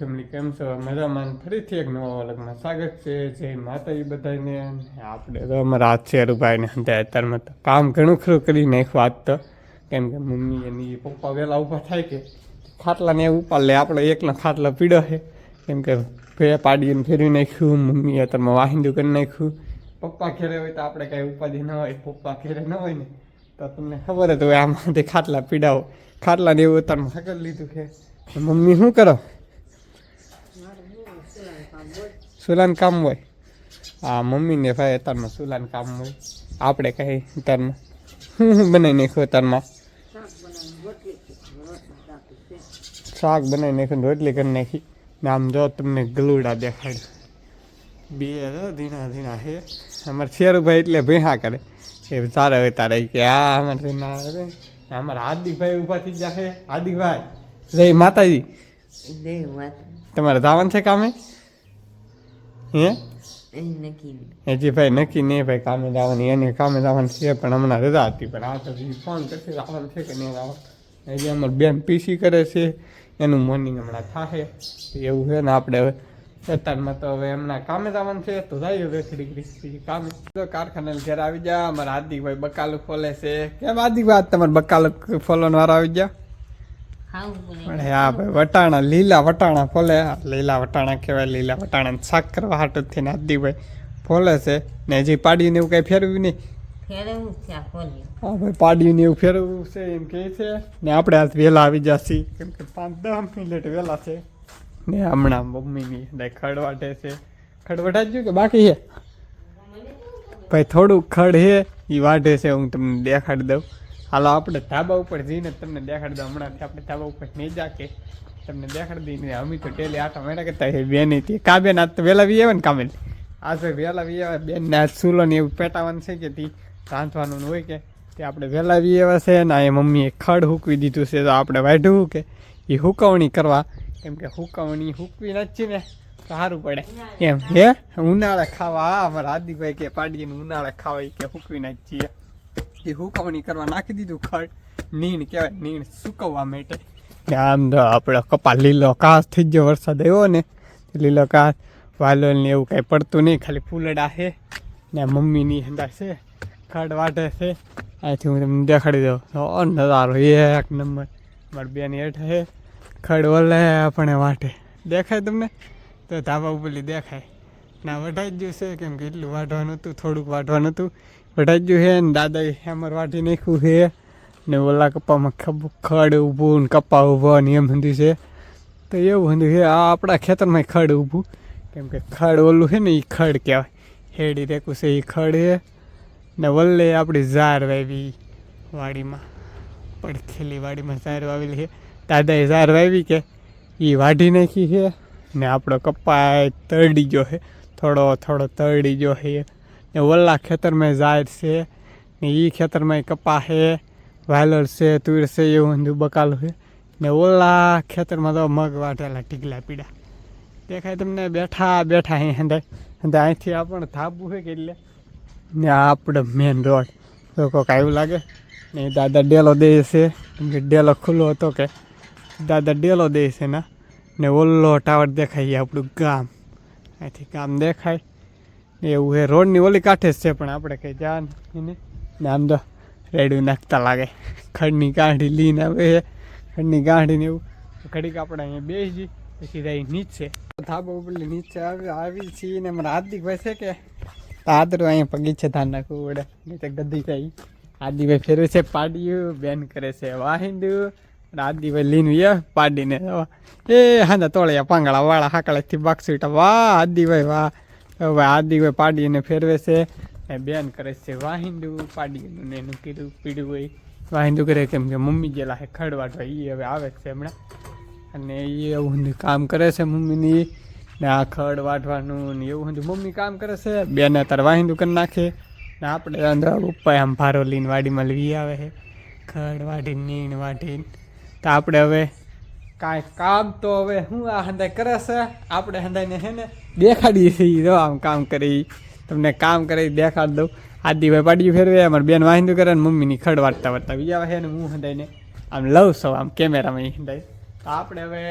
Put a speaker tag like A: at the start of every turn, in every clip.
A: Family કેમ છો? મજામાં ફરીથી એક નવા અલગમાં સ્વાગત છે. જય માતાજી બધાને. આપણે તો અમારા હાથ છે હતા અત્યારમાં તો કામ ઘણું ખરું કરી નાખ્યું આજ તો. કેમ કે મમ્મી એની પપ્પા વહેલા ઊભા થાય કે ખાટલાને ઉપાડ લે. આપણે એકલા ખાટલા પીડો છે. કેમ કે ફે પાડીને ફેરવી નાખ્યું. મમ્મી અત્યારમાં વાહિંદુ કરી નાખ્યું. પપ્પા ઘેરે હોય તો આપણે કાંઈ ઉપાધિ ન હોય. પપ્પા ઘેરે ન હોય ને, તો તમને ખબર જ હોય આમાંથી ખાટલા પીડાવો ખાટલાને એવું અત્યારમાં હકલ લીધું છે. મમ્મી શું કરો? સુલાન કામ હોય. હા મમ્મીને ભાઈ અત્યારમાં સુલાન કામ હોય. આપણે કઈ અત્યારમાં શું બનાવી નાખ્યું અત્યારમાં શાક બનાવી નાખ્યું રોટલી કરી નાખી. ને આમ જો તમને ગલુડા દેખાડ્યું બે ધીણા ધીણા હે અમારે શેરુભાઈ એટલે ભેહા કરે. એ તારે હોય તારે કે, આ અમારે અમારા હાર્દિકભાઈ ઊભા થઈ જશે હાર્દિકભાઈ જય માતાજી. તમારે જવાનું છે કામે? હે?
B: નક્કી
A: હજી ભાઈ નક્કી નહીં ભાઈ કામે જવાની એને કામે જવાનું છે પણ હમણાં રજા હતી પણ આ તો ફોન કરશે છે કે નહીં આવવાનું હજી અમારે બેન પીસી કરે છે એનું મોર્નિંગ હમણાં થાશે એવું છે ને આપણે હવે અત્યારમાં તો હવે એમના કામે જવાનું છે તો જાય હવે થોડી કામે. તો કારખાને ઘેર આવી જા અમારા હાર્દિકભાઈ બકાલું ખોલે છે. કેમ હાર્દિકભાઈ તમારે બકાલું ખોલવાનો વારો આવી ગયા? પણ હા ભાઈ વટાણા લીલા વટાણા ફોલે. લીલા વટાણા કહેવાય લીલા વટાણા શાક કરવા હાટું થઈને ભાઈ ફોલે છે. ને હજી પાડીને એવું કાંઈ ફેરવ્યું નહીં? હા ભાઈ પાડીને એવું ફેરવવું છે એમ કહે છે. ને આપણે આજ વહેલા આવી જશી. કેમ કે પાંચ દસ મિનિટ વહેલા છે. ને હમણાં મમ્મીની ખડવાટે ખડ છે. ખડ જ કે બાકી છે? ભાઈ થોડુંક ખડ છે. એ વાટે છે હું તમને દેખાડી દઉં. હાલો આપણે ધાબા ઉપર જઈને તમને દેખાડી દઉં. હમણાંથી આપણે ધાબા ઉપર નહીં જાકે. તમને દેખાડી દઈને અમે તો ટેલી આખા મેળા કરતા છે બેન હતી કા બેન આજ તો વહેલા વી આવે ને કામેલ. આજ વહેલા વી આવે બેનને આજ સૂલો ને એવું પેટાવાનું છે કે તી રાંધવાનું હોય કે તે આપણે વહેલા વી આવ્યા છે ને એ મમ્મીએ ખડ હૂકવી દીધું છે તો આપણે વાઢવું કે એ હુકવણી કરવા. કેમ કે હુકવણી હૂકવી નથી ને તો સારું પડે. એમ હે? ઉનાળે ખાવા. અમારા આદિભાઈ કે પાડીને ઉનાળે ખાવા ઈ કે હુકવી નાખીએ. એ હુકવણી કરવા નાખી દીધું ખડ. નીણ કહેવાય, નીણ સુકવવા માટે. આમ તો આપણે કપાલ લીલો કાસ થઈ ગયો વરસાદ આવ્યો ને લીલો કાસ વાલોલ ને એવું કાંઈ પડતું નહીં, ખાલી ફૂલડા છે ને મમ્મીની હંડા છે, ખડ વાટે છે. અહીંથી હું તમને દેખાડી દઉં. નજારો એક નંબર. મારી બેન હેઠ છે, ખડ ઓલે આપણે વાટે. દેખાય તમને? તો ધાબા ઉપરલી દેખાય. ના વઢાઈ જ છે કેમ કે એટલું વાઢવાનું હતું થોડુંક વાઢવાનું હતું વઢાઈ ગયું છે ને દાદાએ હેમર વાટી નાખ્યું છે ને ઓલા ખબ ખડ ઊભું ને કપા ઊભો ને એમ બધું છે. તો એવું બધું છે, આ આપણા ખેતરમાં ખડ ઊભું. કેમ કે ખડ ઓલું છે ને એ ખડ કહેવાય. હેડી રેકું છે એ ખડ છે. ને વલ્લે આપણી ઝાર વાવી વાડીમાં, પડખેલી વાડીમાં ઝાર વાવેલી છે. દાદાએ ઝાર વાવી કે એ વાઢી નાખી છે. ને આપણો કપાય તરડી ગયો છે. થોડો થોડો તરડી ગયો છે. ને ઓલા ખેતરમાં જાય છે. ને એ ખેતરમાં કપા છે. વાયલર છે, તુર છે, એવું બધું બકાલું છે. ને ઓલા ખેતરમાં તો મગ વાટેલા ટીકલા પીડા દેખાય તમને બેઠા બેઠા અહીં હંધાય. હંધાય અહીંથી આપણને થાપવું છે કે એટલે? ને આ આપણે મેન રોડ તો કોઈક એવું લાગે? ને દાદા ડેલો દે છે. કેમ કે ડેલો ખુલ્લો હતો કે? દાદા ડેલો દે છે ના? ને ઓલો ટાવર દેખાય આપણું ગામ. અહીંથી ગામ દેખાય. એવું હે, રોડની ઓલી કાંઠે જ છે, પણ આપણે કંઈ જાન ને. આમ તો રેડું નાખતા લાગે. ખડની ગાંઠી લઈને આવે ખડની ગાંઠીને એવું. ઘડીક આપણે અહીંયા બેસી પછી રહી નીચે. ધાબા ઉપરલી નીચે આવી આવી છીએ ને મારા હાર્દિકભાઈ છે કે આદરું અહીંયા પગી છે ધાન નાખવું પડે. નીચે ગધી જાય આદિભાઈ ફેરવે છે પાડ્યું બેન કરે છે, વાહિંદુ. અને આદિભાઈ લીન ય પાડીને. એ હાંદા તોળિયા પાંગળા વાળા હાકળેથી બાક્ષીટા વાહ આદિભાઈ વાહ. હવે આદિભાઈ પાડીને ફેરવે છે. ને બેન કરે છે વાહિંદુ પાડીનું ને એનું કીધું પીડ્યું હોય. વાહિંદુ કરે કેમ કે મમ્મી ગયેલા હે ખડવાટવા એ હવે આવે છે હમણાં. અને એ એવું બધું કામ કરે છે મમ્મીની. ને આ ખડ વાટવાનું ને એવું બધું મમ્મી કામ કરે છે. બેન અત્યારે વાહિંદુ કરી નાખે. ને આપણે અંદર ઉપર આમ ભારો લઈને વાડીમાં લઈ આવે છે. ખડ વાટીને નીણ વાટીને તો આપણે હવે કાંઈ કામ તો હવે હું આ હંદાય કરે છે? આપણે હંદાઈને છે ને દેખાડીએ છીએ. જો આમ કામ કરી તમને કામ કરી દેખાડી દઉં. આદિભાઈ પાડી ફેરવે અમારે બેન વાહિંદુ કરે ને મમ્મીની ખડ વાટતા વાટતા બીજા છે ને હું હંદાઈને આમ લઉં છું આમ કેમેરામાં હંદાય તો આપણે હવે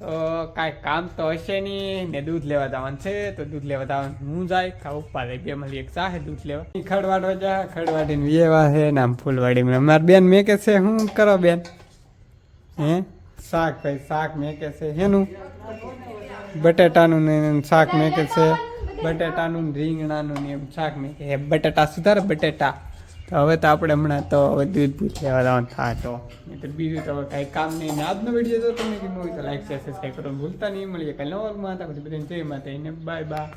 A: તો કાંઈ કામ તો હશે નહીં ને દૂધ લેવા જવાનું છે તો દૂધ લેવા જવાનું. હું જાય ખા ઉપા રે બે મળી એક ચાહે દૂધ લેવા. ઈ ખડવાડવા જા ખડવાડીને વેવા છે ને આમ ફૂલવાડીમાં અમારે બેન મેં કે છે હું કરો બેન? હે? શાક ભાઈ, શાક મેકે છે. હેનું? બટેટાનું ને શાક મેકે છે. બટેટાનું રીંગણાનું ને એમ શાક મેકે. છે બટેટા સુધારે, બટેટા. તો હવે તો આપણે હમણાં તો હવે દૂધ દૂધ લેવા થાય તો. તો બીજું તો કાંઈ કામ નહીં. ને આજનો વીડિયો તો તમને કીધું તો લાઈક શેર સબસ્ક્રાઈબ કરો ભૂલતા નહીં. મળીએ કાલે નવા માતા હતા પછી બધાને જય માતા બાય બાય